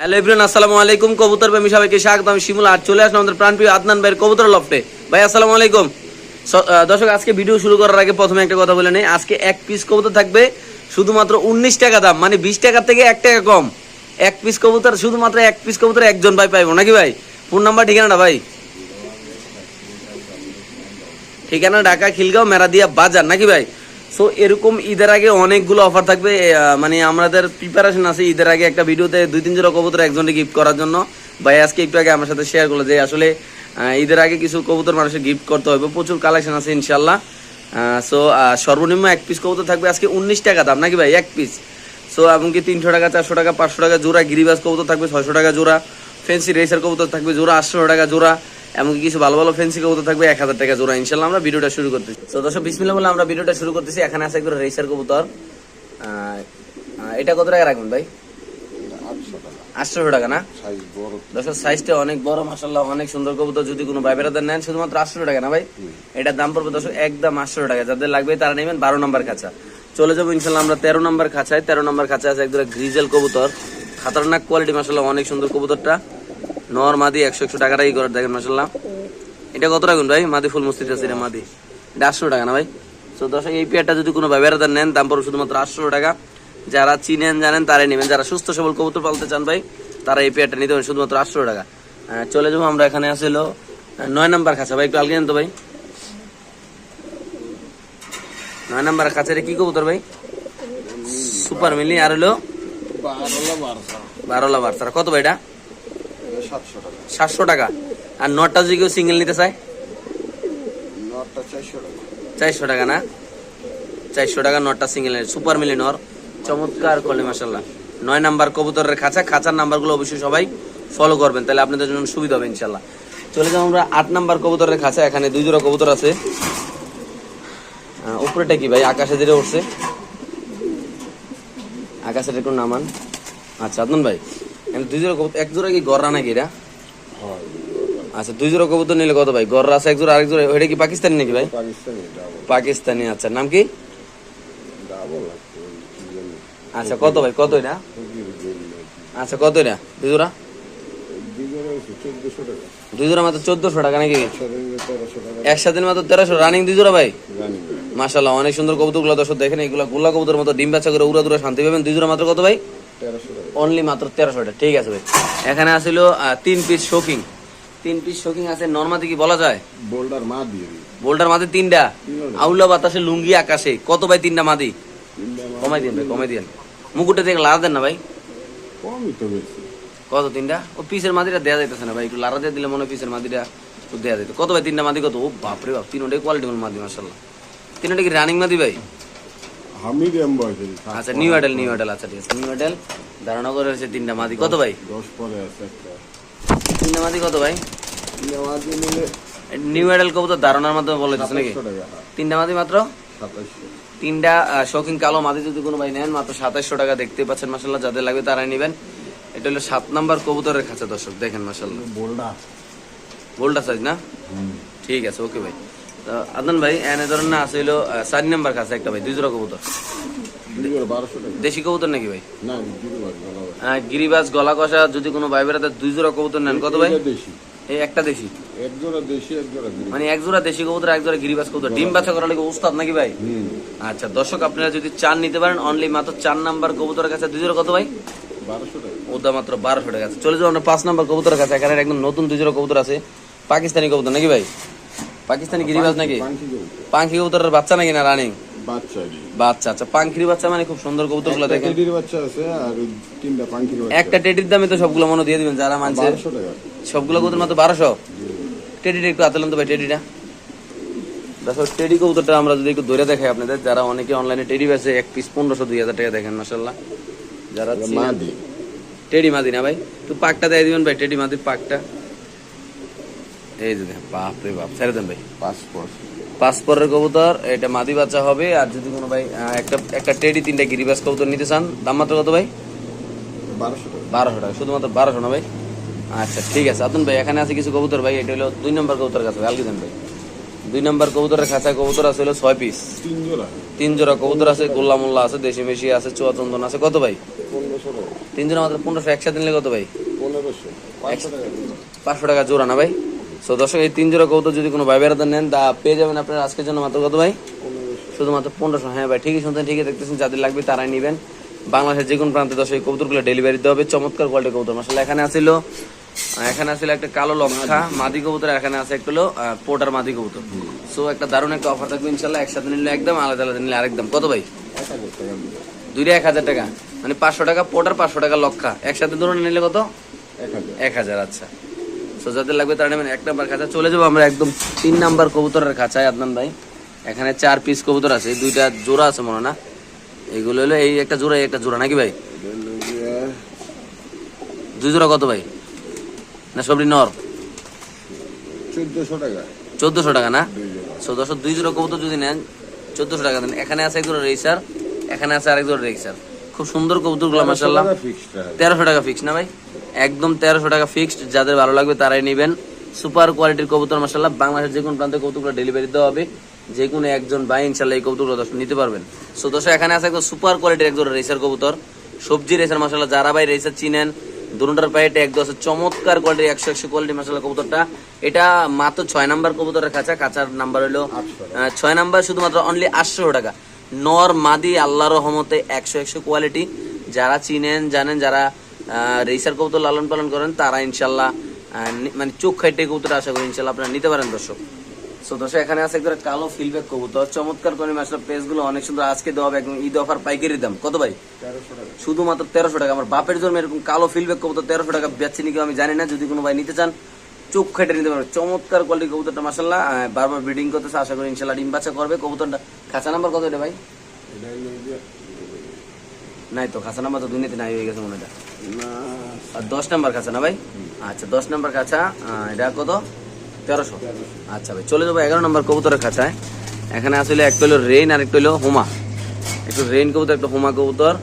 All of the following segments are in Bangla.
হ্যালো ইব্রান আসসালামু আলাইকুম। কবুতর প্রেমী সবাইকে স্বাগত আমি শিমুল আর চলে আসলাম আমাদের প্রাণপ্রিয় আদনান ভাইয়ের কবুতর লফটে। ভাই, আসসালামু আলাইকুম। দর্শক, আজকে ভিডিও শুরু করার আগে প্রথমে একটা কথা বলে নেই। আজকে এক পিস কবুতর থাকবে শুধুমাত্র উনিশ টাকা দাম মানে বিশ টাকার থেকে এক টাকা কম। এক পিস কবুতর, শুধুমাত্র এক পিস কবুতর একজন ভাই পাইবো। নাকি ভাই? ফোন নাম্বার ঠিকানাটা ভাই? ঠিকানা ঢাকা, খিলগাঁও, মেরাদিয়া বাজার। নাকি ভাই? সো এরকম ঈদের আগে অনেকগুলো অফার থাকবে। মানে আমাদের প্রিপারেশন আছে ঈদের আগে একটা ভিডিওতে দুই তিন জোড়া কবুতর একজনকে গিফট করার জন্য। ভাই, আজকে একটু আগে আমার সাথে শেয়ার করল যে আসলে ঈদের আগে কিছু কবুতর মানুষের গিফট করতে হবে। প্রচুর কালেকশন আছে ইনশাল্লাহ সো সর্বনিম্ন এক পিস কবুতর থাকবে আজকে উনিশ টাকা দাম। নাকি ভাই, এক পিস সো এমনকি তিনশো টাকা, চারশো টাকা, পাঁচশো টাকা জোড়া গিরিবাস কবুতর থাকবে, ছয়শো টাকা জোড়া ফেন্সি রেসার কবুতর থাকবে, জোড়া, আটশো টাকা জোড়া। এমনকি কিছু ভালো ভালো ফেন্সি কবুতর থাকবে, এক হাজার টাকা জোড়া। ইনশাল্লাহ আমরা ভিডিওটা শুরু করতেছি। তো দর্শক, বিসমিল্লাহ বলে আমরা ভিডিওটা শুরু করতেছি। এখানে আছে একবার রেসার কবুতর। এটা কত টাকা রাখবেন ভাই? আটশো টাকা। না? দর্শক সাইজটা অনেক বড় মাসাল্লাহ অনেক সুন্দর কবুতর। যদি কোনো ভাই বেড়াতে নেন, শুধুমাত্র আটশো টাকা না ভাই? এটার দাম পড়বে দর্শক, একদম আটশো টাকা। যাদের লাগবে তারা নেবেন বারো নম্বর খাঁচা। চলে যাব ইনশাল্লাহ আমরা তেরো নম্বর খাঁচায়। তেরো নম্বর খাঁচা আছে একদম গ্রিজেল কবুতর। খাতারনাক কোয়ালিটি মাসাল্লাহ অনেক সুন্দর কবুতরটা। নর মাদি একশো একশো টাকাটাই করে, দেখেন মাসাল্লাহ এটা কত রাখুন ভাই? মাদি ফুল মুস্তিটা আছে মাদি। আটশো টাকা না ভাই? তো দর্শক, এই পেয়ারটা যদি কোনো বেড়াতে নেন, দাম পড়বে শুধুমাত্র আটশো টাকা। যারা চিনেন, জানেন, তারাই নেবেন। যারা সুস্থ, সবল কবুতর পালতে চান ভাই, তারা এই পেয়ারটা নিতে পারেন শুধুমাত্র আটশো টাকা। চলে যাব আমরা এখানে আসছিল নয় নাম্বার খাঁচা। ভাই, একটু আলগে তো ভাই। নয় নাম্বার খাঁচারে কি কবুতর ভাই? সুপার মিলি, আর হলো? বারোলা বারোলা বার কত ভাই এটা? সাতশো টাকা। আর নটটা যদি কেউ সিঙ্গেল নিতে চায়? চারশো টাকা। না? চারশো টাকা নটটা সিঙ্গেল সুপার মিলিনর চমৎকার করলে মাসাল্লাহ নয় নাম্বার কবুতরের খাঁচা। খাঁচার নাম্বারগুলো অবশ্যই সবাই ফলো করবেন। তাহলে আপনাদের জন্য সুবিধা হবে ইনশাল্লাহ চলে যাব আমরা আট নাম্বার কবুতরের খাঁচা। এখানে দুই জোড়া কবুতর আছে। উপরেটা কি ভাই? আকাশে ধীরে উঠছে। আকাশের একটু নামান। আচ্ছা আদনান ভাই। দুই জোড়া কবুতর এক জোড়া কি গররা নাকি এটা? আচ্ছা দুই জোড়া কবুতর নিলে কত ভাই? গররা আছে এক জোড়া আরেক জোড়া ওইটা কি পাকিস্তানি নাকি ভাই? পাকিস্তানি আচ্ছা নাম কি? আচ্ছা কত ভাই? কত এটা? আচ্ছা কত এটা? দুই জোড়া? দুজনে হচ্ছে টাকা। দুই জোড়া মাত্র চোদ্দশো টাকা নাকি? একসাথে মাত্র তেরোশো রানিং দুই জোড়া ভাই? মাশাল্লাহ অনেক সুন্দর কবুতরগুলো দর্শক দেখেন এগুলো গোলা কবুতর মতো ডিম বাচ্চা করে উড়া দুরা শান্তি পাবেন। দুই জোড়া মাত্র কত ভাই? অনলি মাত্র তেরোশো টাকা ঠিক আছে ভাই। এখানে আসিল তিন পিস শোকিং তিন পিস শোকিং আছে নর্মাদি কি বলা যায়? বোল্ডার মা দিয়ে দিই বোল্ডার মাদি তিনটা। আউলা বাতাসে লুঙ্গি আকাশে। কত ভাই তিনটা মাদি? কমাই দিন ভাই কমাই দিন মুকুটটা থেকে লাড়া দেন না ভাই। কমই তো বেশি। কত তিনটা? ও পিসের মাদিটা দেয়া যাইতেছে না ভাই একটু লারা দিয়ে দিলে মনে হয় পিসের মাদিটা দেয়া যাইতো। কত ভাই তিনটা মাদি কত? ও বাপরে বাপ তিনটাই কোয়ালিটি মাদি মাসাল্লাহ তিনটা কি রানিং মাদি ভাই? হামিদ আচ্ছা নিউ অ্যাডেল নিউ অ্যাডেল আচ্ছা ঠিক আছে। নিউ অ্যাডেল ধারণা করে হচ্ছে তিনটা মাদি। কত ভাই? দশ পরে আছে একটা। তিনটা মাদি কত ভাই? নেওয়া দিয়ে নিলে নিউ অ্যাডেল কবু ধারণার মাধ্যমে বলে দিচ্ছে নাকি? তিনটা মাদি মাত্র? তিনটা শৌখিন কালো মাদি যদি কোনো ভাই নেন মাত্র সাতাশশো টাকা দেখতে পাচ্ছেন মাসাল্লাহ যাদের লাগবে তারাই নেবেন। এটা হলো সাত নাম্বার কবুতরের খাঁচা দর্শক দেখেন মাসাল্লাহ বোল্ডা। বোল্ডা সাইজ না? ঠিক আছে ওকে ভাই। তো আদনান ভাই এনে ধরেন না আছে চার নাম্বার কাছে একটা ভাই দুই জোড়া কবুতর দেশি কবুতর নাকি ভাই? গিরিবাজ গলা কষা যদি কোনো ভাই বেড়াতে দুই জোড়া কবুতর নেন কত ভাই? এই একটা দেশি। এক জোড়া দেশি এক জোড়া মানে এক জোড়া দেশি কবুতর এক জোড়া গিরিবাজ কবুতর। ডিম বাচ্চা করার লাগে উস্তাদ নাকি ভাই? আচ্ছা দর্শক আপনারা যদি চান নিতে পারেন অনলি মাত্র চার নাম্বার কবুতরের কাছে দুই জোড়া কত ভাই? ওটা মাত্র বারোশো টাকা আছে। চলে যাব আমরা পাঁচ নাম্বার কবুতরের কাছে। এখানে একদম নতুন দুই জোড়া কবুতর আছে। পাকিস্তানি কবুতর নাকি ভাই? পাকিস্তানি গিরিবাজ নাকি? পাখি কবুতরের বাচ্চা নাকি না রানিং বাচ্চা আচ্ছা পাখির বাচ্চা মানে খুব সুন্দর কবুতরগুলো দেখেন। টেডির বাচ্চা আছে আর তিনটা বাচ্চা একটা টেডির দামে তো সবগুলো মনে দিয়ে দিবেন যারা মানছে। সবগুলো কবুতর মাত্র বারোশো? টেডিটা একটু আতলেন তো ভাই টেডিটা দেখো টেডি কবুতরটা আমরা যদি একটু ধরে দেখাই আপনাদের যারা অনেকে অনলাইনে টেডি বেছে এক পিস পনেরোশো দুই হাজার টাকা দেখেন মাসাল্লাহ যারা টেডি মাদি। না ভাই? একটু পাকটা দিয়ে দিবেন ভাই টেডি মাদির পাকটা। এই যে দেখেন বাপ রে বাপ ছেড়ে দেন ভাই। পাসপোর্ট। পাসপোর্টের কবুতর এটা মাদি বাচ্চা হবে। আর যদি কোনো ভাই একটা একটা টেডি তিনটা গিরিবাস কবুতর নিতে চান দাম মাত্র কত ভাই? বারোশো টাকা। বারোশো টাকা শুধুমাত্র বারোশো না ভাই? আচ্ছা ঠিক আছে। আতুন ভাই এখানে আছে কিছু কবুতর ভাই এটা হলো দুই নম্বর কবুতর কাছে আলগি দেন ভাই? দুই নাম্বার কবুতরের খাঁচা কবুতর আছে হলো ছয় পিস তিন জোড়া। তিন জোড়া কবুতর আছে গোল্লা মোল্লা আছে দেশি মেশি আছে চুয়াচন্দন আছে কত ভাই? তিন জোড়া মাত্র পনেরোশো একসাথে নিলে কত ভাই? পনেরোশো। টাকা। পাঁচশো টাকা জোড়া না ভাই? সো দর্শক এই তিন জোড়া কবুতর যদি কোনো ভাই বেড়াতে নেন তা পেয়ে যাবেন আপনার আজকের জন্য মাত্র কত ভাই? শুধুমাত্র পনেরোশো। হ্যাঁ ভাই ঠিকই শুনতেন ঠিকই দেখতেছেন যাদের লাগবে তারাই নেবেন। বাংলাদেশের যে কোনো প্রান্তে দশ এই কবুতরগুলো ডেলিভারি দিতে হবে। চমৎকার কোয়ালিটির কবুতর মশলা এখানে আসিল এখানে আসলে একটা কালো লক্ষা মাদি। কবুতর এখানে আছে একটা হলো পোটার মাদি কবুতর। সো একটা দারুণ একটা অফার থাকবে ইনশাল্লাহ একসাথে নিলে একদম আলাদা আলাদা নিলে আরেকদম। কত ভাই? দুইটা এক হাজার টাকা। মানে পাঁচশো টাকা পোটার পাঁচশো টাকা লক্ষা একসাথে ধরুন নিলে কত? এক হাজার আচ্ছা। সো যাদের লাগবে তারা নেবেন এক নাম্বার খাঁচা। চলে যাব আমরা একদম তিন নাম্বার কবুতরের খাঁচায় আদনান ভাই। এখানে চার পিস কবুতর আছে দুইটা জোড়া আছে মনে না? এগুলো হলো এই একটা জোড়া এই একটা জোড়া নাকি ভাই? দুই জোড়া কত ভাই? না সবটি নর? চোদ্দশো টাকা। চোদ্দশো টাকা না? জোড়া। দুই জোড়া কবুতর যদি নেন চোদ্দশো টাকা দেন। এখানে আছে এক জোড়া রেসার এখানে আছে আরেক জোড়া রেসার খুব সুন্দর কবুতরগুলো মাসাল্লাহ তেরোশো টাকা ফিক্স না ভাই? একদম তেরোশো টাকা ফিক্সড যাদের ভালো লাগবে তারাই নেবেন। সুপার কোয়ালিটির কবুতর মাসাল্লাহ বাংলাদেশের যে কোনো প্রান্তে কবুতরগুলো ডেলিভারি দেওয়া হবে। যে কোনো একজন ভাই ইনশাল্লাহ এই কবুতরগুলো নিতে পারবেন। সো দর্শক, এখানে আছে একদম সুপার কোয়ালিটির একজন রেসার কবুতর। সবজি রেসার মাসাল্লাহ যারা ভাই রেসার চিনেন, দুটার পায়েটে এক দশ চমৎকার কোয়ালিটির একশো একশো কোয়ালিটি মাসাল্লাহ কবুতরটা। এটা মাত্র ছয় নাম্বার কবুতরের কাছা কাঁচার নাম্বার হলো ছয় নাম্বার শুধুমাত্র অনলি আটশো টাকা। নর মাদি আল্লাহ রহমতে একশো একশো কোয়ালিটি যারা চিনেন, জানেন, যারা রেসার কবুতর লালন পালন করেন তারা ইনশাল্লাহ মানে চোখ খাইটে কবুতর আশা করি ইনশাল্লাহ আপনারা নিতে পারেন দর্শক। সো দর্শক এখানে আছে একটা কালো ফিলব্যাক কবুতর। চমৎকার করে পেজগুলো অনেক সুন্দর। আজকে দেওয়া হবে একদম ঈদ অফার পাইকারি দাম। কত ভাই? তেরোশো শুধুমাত্র তেরোশো টাকা। আমার বাপের জন্য এরকম কালো ফিলব্যাক কবুতর তেরোশো টাকা বেচছি নাকি আমি জানি না। যদি কোনো ভাই নিতে চান চোখ খেটে নিতে পারবে। চমৎকার কোয়ালিটি কবুতরটা মাসাল্লাহ বারবার ব্রিডিং করতেছে আশা করি ইনশাল্লাহ ডিম বাচ্চা করবে। কবুতরটা খাঁচা নাম্বার কত এটা ভাই? নাই তো খাঁচা নাম্বার তো দুর্নীতি নাই হয়ে গেছে মনে হয়। দশ নাম্বার খাঁচা না ভাই? আচ্ছা দশ নাম্বার আহ, এটা কত? তেরোশো। আচ্ছা ভাই চলে যাব এগারো নম্বর কবুতরের খাঁচায়। এখানে আসলে একটা হলো রেইন আর একটা হলো হুমা। একটু রেইন কবুতর একটা হুমা কবুতর।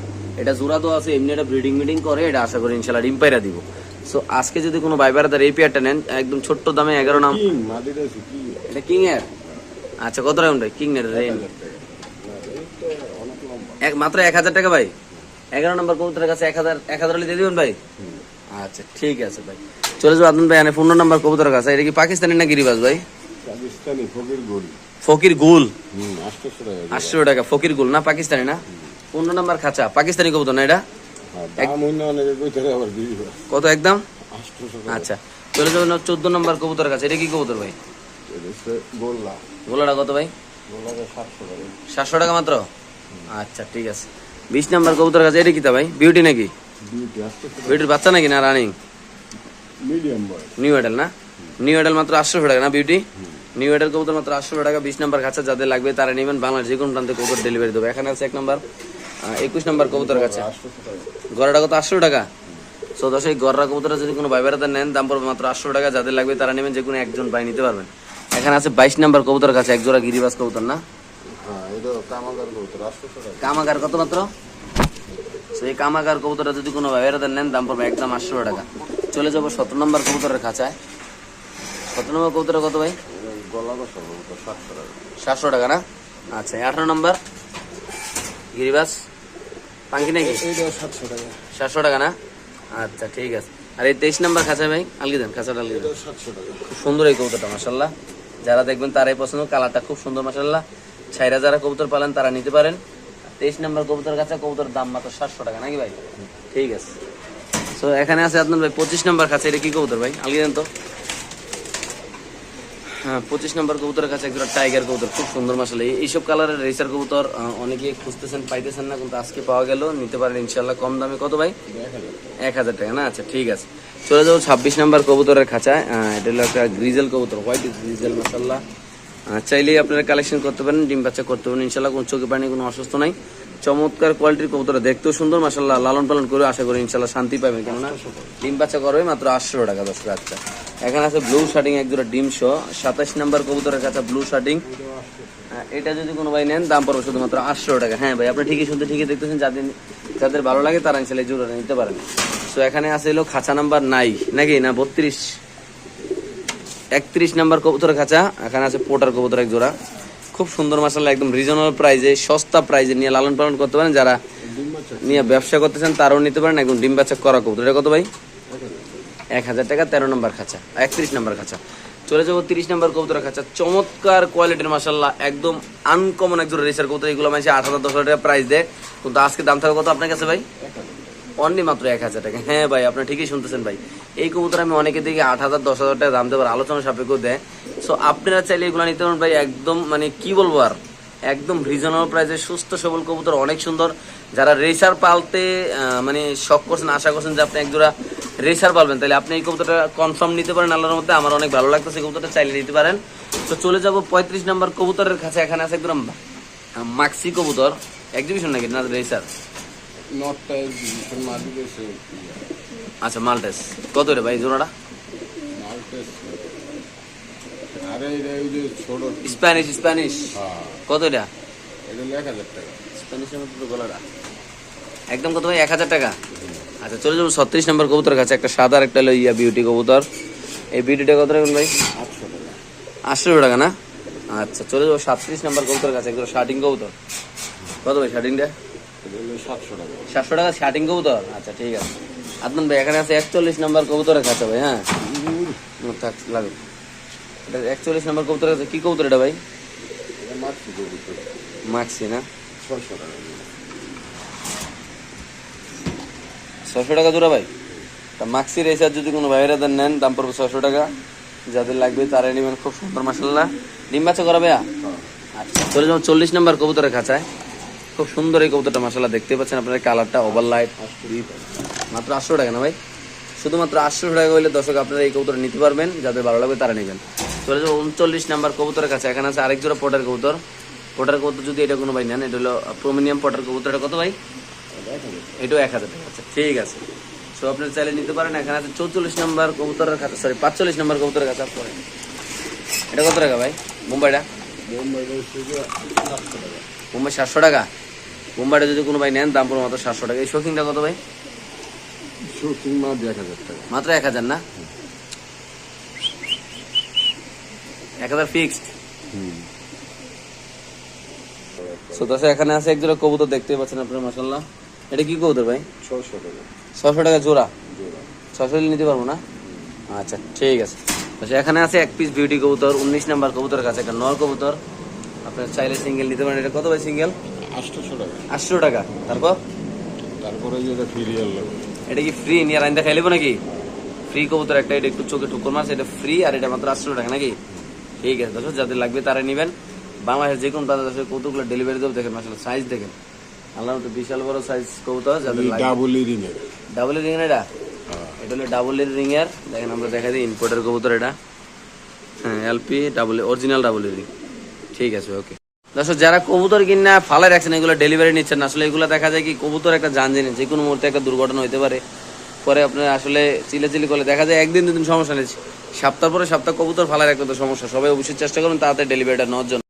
এটা জোড়া তো আছে এমনি এটা ব্রিডিং মিডিং করে এটা আশা করি ইনশাল্লাহ ডিম পাইরা দিব। সো আজকে যদি কোনো বাইবার তার এই পেয়ারটা নেন একদম ছোট্ট দামে এগারো নাম এটা কিং এর? আচ্ছা কত রাউন্ড কিং এর রেইন। এক মাত্র এক হাজার টাকা ভাই? এগারো নম্বর কবুতরের কাছে এক হাজার এক হাজার দিয়ে দিবেন ভাই? আচ্ছা ঠিক আছে ভাই। চলে যাব আদন ভাই পনেরো নম্বর কবুতরের কাছে। এটা কি পাকিস্তানি না গিরিবাজ ভাই? পাকিস্তানি ফকির গোল। আটশো টাকা ফকির গুল না পাকিস্তানি না? পনেরো নম্বর খাঁচা পাকিস্তানি কবুতর না এটা? হ্যাঁ, কত একদম? আচ্ছা চলে যাবেন চোদ্দ নম্বর কবুতরের কাছে। এটা কি কবুতর ভাই? গোলাটা কত ভাই? সাতশো টাকা। মাত্র? আচ্ছা ঠিক আছে। বিশ নাম্বার কবুতরের কাছে এটা কি তা ভাই? বিউটি নাকি? বিউটির বাচ্চা নাকি না রানিং নিউ এডেল না? নিউ এডেল মাত্র আটশো টাকা না বিউটি নিউ এডেল কবুতর মাত্র আটশো টাকা বিশ নাম্বার কাছে যাদের লাগবে তারা নেবেন। বাংলার যে কোনো প্রান্তে কবুতর ডেলিভারি দেবে। এখানে আছে এক নাম্বার একুশ নাম্বার কবুতর কাছে। গড়াটা কত? আটশো টাকা? সো দশ এই গড়া কবুতরটা যদি কোনো বাইবেরাতে নেন দাম পড়বে মাত্র আটশো টাকা। যাদের লাগবে তারা নেবেন যে কোনো একজন বাই নিতে পারবেন। এখানে আছে বাইশ নাম্বার কবুতর কাছে এক জোড়া গিরিবাস কবুতর না? কামাগার টাকা। কামাগার কত মাত্র? সো এই কামাগার কবুতরটা যদি কোনো বাইবেরাতে নেন দাম পড়বে একদম আটশো টাকা। চলে যাব সতেরো নম্বর কবুতরের খাঁচায়। সতেরো নম্বর কবুতর কত ভাই? সাতশো টাকা। না? আচ্ছা আঠারো নম্বর গিরিবাস পাঙ্কি নাকি? সাতশো টাকা। সাতশো টাকা না? আচ্ছা ঠিক আছে। আর এই তেইশ নাম্বার খাঁচা ভাই আলগি দেন খাঁচাটা আলগি দেন। খুব সুন্দর এই কবুতরটা মাসাল্লাহ যারা দেখবেন তারাই পছন্দ কালারটা খুব সুন্দর মাসাল্লাহ ছাইরা যারা কবুতর পালেন, তারা নিতে পারেন। তেইশ নম্বর কবুতর কাছে কবুতর দাম মাত্র সাতশো টাকা, নাকি ভাই? ঠিক আছে। তো এখানে আছে আপনার ভাই পঁচিশ নম্বর কাছে, এটা কি কবুতর ভাই? আলগি দেন তো। হ্যাঁ পঁচিশ নম্বর কবুতরের কাছে একজন টাইগার কবুতর, খুব সুন্দর মাসাল এইসব কালারের রেসার কবুতর অনেকে খুঁজতেছেন, পাইতেছেন না, কিন্তু আজকে পাওয়া গেল। নিতে পারেন ইনশাল্লাহ কম দামে কত ভাই? এক হাজার টাকা, না? আচ্ছা ঠিক আছে। চলে যাব ছাব্বিশ নাম্বার কবুতরের খাঁচায়। এটা হলো একটা গ্রিজেল কবুতর, হোয়াইট গ্রিজেল, মাসাল্লাহ। চাইলেই আপনারা কালেকশন করতে পারেন, ডিম বাচ্চা করতে পারেন, ইনশাল্লাহ কোনো চোখে পানি, কোনো অসুস্থ নাই। চমৎকার কোয়ালিটির কবুতর, দেখতেও সুন্দর মাসাল্লাহ লালন পালন করে আশা করি ইনশাল্লাহ শান্তি পাবেন, কেননা ডিম বাচ্চা করবে মাত্র আটশো টাকা দশ আচ্ছা। এখানে আছে ব্লু শার্টিং এক জোড়া ডিম শো সাতাশ নাম্বার কবুতরের কাছে ব্লু শার্টিং এটা যদি কোনো ভাই নেন, দাম পড়বে শুধুমাত্র আটশো টাকা। হ্যাঁ ভাই, আপনি ঠিকই শুনতে, ঠিকই দেখতেছেন, যাদের যাদের ভালো লাগে তারা ইনশাল্লাহ জোড়াটা নিতে পারেন। তো এখানে আছে হলো খাঁচা নাম্বার নাই নাকি? না, বত্রিশ। একত্রিশ নাম্বার কবুতরের খাঁচা, এখানে আছে পোটার কবুতর এক জোড়া। খুব সুন্দর মাসাল্লাহ একদম রিজনেবল প্রাইজে সস্তা প্রাইজে নিয়ে লালন পালন করতে পারেন। যারা নিয়ে ব্যবসা করতেছেন তারাও নিতে পারেন। একদম ডিম বাচ্চা করা কবুতর। এটা কত ভাই? এক হাজার টাকা, তেরো নম্বর খাঁচা, একত্রিশ নম্বর খাঁচা। চলে যাব তিরিশ নম্বর কবুতর খাঁচা। চমৎকার কোয়ালিটির মাসাল্লাহ একদম আনকমন একজন রেসার কবুতর। এগুলো মানে আট হাজার, দশ হাজার টাকা প্রাইস দেয়। কিন্তু আজকে দাম থাকবে কত আপনার কাছে ভাই? অনলি মাত্র এক হাজার টাকা। হ্যাঁ ভাই আপনি ঠিকই শুনতেছেন ভাই। এই কবুতর আমি অনেকে দেখি আট হাজার, দশ হাজার টাকা দাম দেবার আলোচনা সাপেক্ষ দেয়। সো আপনারা চাইলে এগুলো নিতে পারেন ভাই, একদম মানে কি বলব আর, একদম রিজনেবল প্রাইসে সুস্থ সবল কবুতর, অনেক সুন্দর। যারা রেসার পালতে মানে শখ করছেন, আশা করছেন যে আপনি একজোড়া রেসার পালবেন, তাহলে আপনি এই কবুতরটা কনফার্ম নিতে পারেন আল্লাহর মধ্যে আমার অনেক ভালো লাগতেছে কবুতরটা, চাইলে নিতে পারেন। তো চলে যাব পঁয়ত্রিশ নম্বর কবুতরের কাছে। এখানে আছে একদম মাক্সি কবুতর। এক্সিবিশন নাকি? না রেসার নটটা ভীষণ মাটি গেছে আচ্ছা মালটেস। কত রে ভাই জোড়াটা? মালটেস। আরে এটা ওই যে ছোট স্প্যানিশ স্প্যানিশ। হ্যাঁ। কত এটা? এটা এক হাজার টাকা। স্প্যানিশের মতো তো গলাটা একদম কত ভাই? এক হাজার টাকা? আচ্ছা চলে যাব ছত্রিশ নম্বর কবুতর কাছে। একটা সাদা একটা হলো ইয়া বিউটি কবুতর। এই বিউটিটা কত রাখবেন ভাই? আটশো টাকা। আটশো টাকা না? আচ্ছা চলে যাব সাতত্রিশ নম্বর কবুতর কাছে। একদম শার্টিং কবুতর। কত ভাই শার্টিংটা সাতশো টাকা। শার্টিং কবুতর? আচ্ছা ঠিক আছে। আদনান ভাই এখানে আছে একচল্লিশ নম্বর কবুতরের কাছে ভাই হ্যাঁ? হুম, থাক লাগে এটা একচল্লিশ নম্বর কবুতর আছে কি কবুতর এটা ভাই? মাক্সি না? ছশো টাকা। ছশো টাকা জোড়া ভাই? তা মাক্সি রেসার যদি কোনো ভাইয়েরা দেন নেন দাম পড়বে ছশো টাকা। যাদের লাগবে তারাই নেবেন খুব সুন্দর মাসাল্লাহ ডিম বাচ্চা করা ভাইয়া? হ্যাঁ। আচ্ছা চলে যাব চল্লিশ নম্বর কবুতরের খাঁচায়। খুব সুন্দর এই কবুতরটা মাসাল্লাহ দেখতে পাচ্ছেন আপনার কালারটা ওভার লাইট। মাত্র আটশো টাকা না ভাই? শুধুমাত্র আটশো টাকা হলে দর্শক আপনারা এই কবুতর নিতে পারবেন যাদের ভালো লাগবে তারা নেবেন। চলে যাব উনচল্লিশ নাম্বার কবুতরের কাছে এখানে আছে আরেক জোড়া পটার কবুতর। পটার কবুতর যদি এটা কোনো ভাই নেন এটা হলো প্রোমিনিয়াম পটার কবুতর এটা কত ভাই? এটাও এক হাজার টাকা আচ্ছা ঠিক আছে। সো আপনার চাইলে নিতে পারেন এখানে আছে চৌচল্লিশ নাম্বার কবুতরের খাতা সরি পাঁচচল্লিশ নাম্বার কবুতরের কাছে পরে এটা কত টাকা ভাই? মুম্বাইটা? মুম্বাই সাতশো টাকা। মুম্বাইটা যদি কোনো ভাই নেন দাম পড়বে মাত্র সাতশো টাকা। এই শৌখিনটা কত ভাই? শুটিং মাছ এক হাজার টাকা। মাত্র এক হাজার না? এক হাজার ফিক্সড সো এখানে আছে এক জোড়া কবুতর দেখতে পাচ্ছেন আপনারা মাসাল্লাহ এটা কি কবুতর ভাই? ছশো টাকা। ছশো টাকা জোড়া? জোড়া। ছশো নিতে পারব না? আচ্ছা ঠিক আছে। আচ্ছা এখানে আছে এক পিস বিউটি কবুতর উনিশ নাম্বার কবুতর কাছে একটা নর কবুতর। আপনার চাইলে সিঙ্গেল নিতে পারেন। এটা কত ভাই সিঙ্গেল আটশোশো টাকা। আটশো টাকা। তারপর? তারপরে এটা ফিরিয়াল লাগবে এটা কি ফ্রি নিয়ে রাইন্দা খাইলেবো নাকি? ফ্রি কবুতর একটা এটা একটু চোখে ঠুকুর মারছে এটা ফ্রি আর এটা মাত্র আটশো টাকা নাকি? ঠিক আছে দর্শক যাদের লাগবে তারা নেবেন। বাংলাদেশের যে কোনো প্রান্তে কৌতুকগুলো ডেলিভারি দেবো দেখেন আসলে সাইজ দেখেন। আল্লাহ তো বিশাল বড় সাইজ কবুতর যাদের ডাবল রিংয়ের ডাবল রিং এটা? হ্যাঁ। এটা হলো ডাবল রিং এর। দেখেন আমরা দেখা দিই ইম্পোর্টের কবুতর এটা। হ্যাঁ LP double original double ring ঠিক আছে ওকে দর্শক, যারা কবুতর কিনা ফালাই রাখছেন, এগুলো ডেলিভারি নিচ্ছেন আসলে এগুলো দেখা যায় কি, কবুতর একটা জান জিনিস, যে কোনো মুহূর্তে একটা দুর্ঘটনা হতে পারে। পরে আপনার আসলে চিলে চিলি করলে দেখা যায় একদিন দুদিন সমস্যা নেই। সপ্তাহ পরে সপ্তাহ কবুতর ফালাই রাখতে তো সমস্যা। সবাই অবশ্যই চেষ্টা করুন তাড়াতাড়ি ডেলিভারিটা নেওয়ার জন্য।